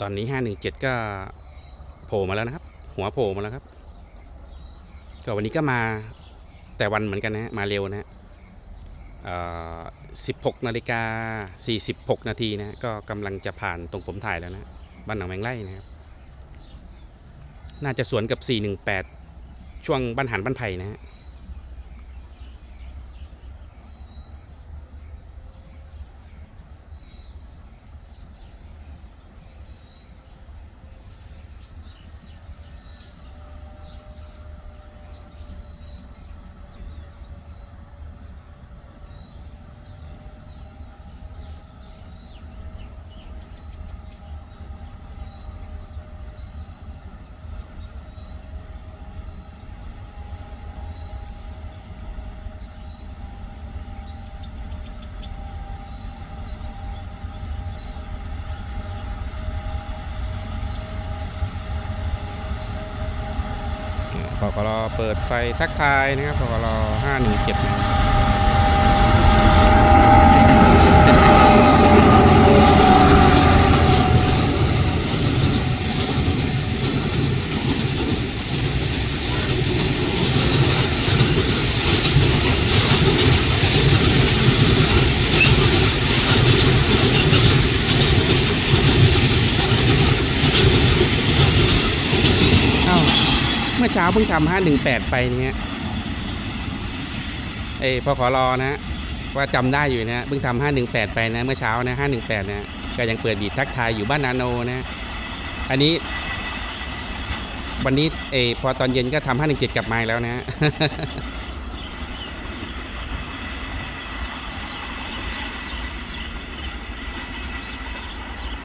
ตอนนี้ห้าหนึ่งเจ็ดก็โผล่มาแล้วนะครับ หัวโผล่มาแล้วครับก็วันนี้ก็มาแต่วันเหมือนกันนะมาเร็วนะฮะสิบหกนาฬิกาสี่สิบหกนาทีนะฮะก็กำลังจะผ่านตรงผมถ่ายแล้วนะบ้านหนองแมงไร่นะครับ น่าจะสวนกับ418ช่วงบ้านหันบ้านไผ่นะฮะ พกรเปิดไฟทักทายนะครับพกร517นะเอ้าเมื่อเช้าเพิ่งทำ518ไปเนี่ยเอ้ยพอขอรอนะ ว่าจำได้อยู่นะเพิ่งทำ518ไปนะ เมื่อเช้านะ518นะก็ยังเปิดบีดทักทายอยู่บ้านนาโนนะ อันนี้ วันนี้เอ้พอตอนเย็นก็ทำ517กลับมาแล้วนะ